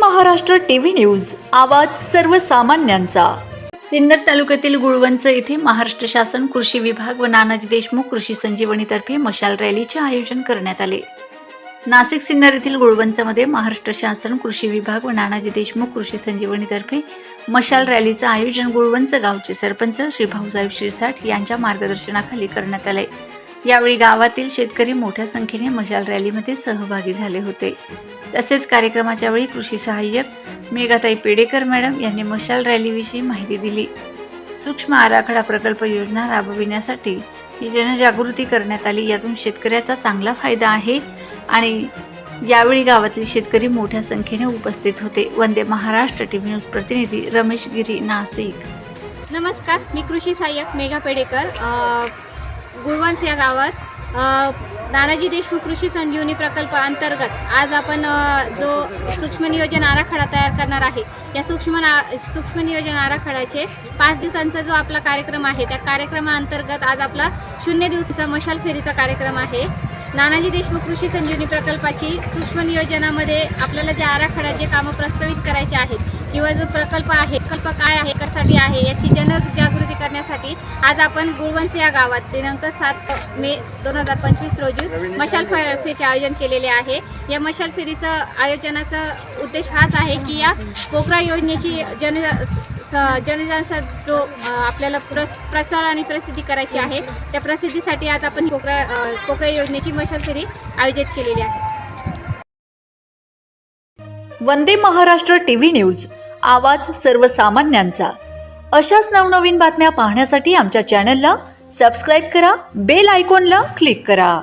Maharashtra TV news. आवाज सर्वसामान्यांचा. सिन्नर तालुक्यातील गुळवंच येथे महाराष्ट्र शासन कृषी विभाग व नानाजी देशमुख कृषी संजीवनीतर्फे मशाल रॅलीचे आयोजन करण्यात आले. नाशिक सिन्नर येथील गुळवंचमध्ये महाराष्ट्र शासन कृषी विभाग व नानाजी देशमुख कृषी संजीवनीतर्फे मशाल रॅलीचं आयोजन गुळवंच गावचे सरपंच श्री भाऊसाहेब शिरसाट यांच्या मार्गदर्शनाखाली करण्यात आले. यावेळी गावातील शेतकरी मोठ्या संख्येने मशाल रॅलीमध्ये सहभागी झाले होते. तसेच कार्यक्रमाच्या वेळी कृषी सहाय्यक मेघाताई पेडेकर मॅडम यांनी मशाल रॅलीविषयी माहिती दिली. सूक्ष्म आराखडा प्रकल्प योजना राबविण्यासाठी ही जनजागृती करण्यात आली. यातून शेतकऱ्याचा चांगला फायदा आहे आणि यावेळी गावातील शेतकरी मोठ्या संख्येने उपस्थित होते. वंदे महाराष्ट्र टीव्ही न्यूज प्रतिनिधी रमेश गिरी नाशिक. नमस्कार मी कृषी सहाय्यक मेघा पेडेकर. गुळवंस या गावात नानाजी देशमुख कृषी संजीवनी प्रकल्प अंतर्गत आज आपण जो सूक्ष्म नियोजन आराखडा तयार करणार आहे या सूक्ष्म ना सूक्ष्म नियोजन आराखड्याचे पाच दिवसांचा जो आपला कार्यक्रम आहे त्या कार्यक्रमाअंतर्गत आज आपला शून्य दिवसाचा मशाल फेरीचा कार्यक्रम आहे. नानाजी देशमुख कृषी संजीवनी प्रकल्पाची सूक्ष्म नियोजनामध्ये आपल्याला जे आराखडा जे कामं प्रस्तावित करायचे आहेत किंवा जो प्रकल्प आहे प्रकल्प काय आहे कशासाठी आहे याची जनजागृती करण्यासाठी आज आपण गुळवंस या गावात दिनांक सात मे दोन हजार पंचवीस रोजी मशाल फेरीचे आयोजन केलेले आहे. या मशाल फेरीचं आयोजनाचा उद्देश हाच आहे की या पोखरा योजनेची जन स- जनजांचा जो आपल्याला प्रस प्रसार आणि प्रसिद्धी करायची आहे. त्या प्रसिद्धीसाठी आज आपण कोकरा कोकरा योजनेची मशाल फेरी आयोजित केलेली आहे. वंदे महाराष्ट्र टीव्ही न्यूज आवाज सर्वसामान्यांचा. अशाच नवनवीन बातम्या पाहण्यासाठी आमच्या चॅनलला सबस्क्राईब करा बेल आयकॉनला क्लिक करा.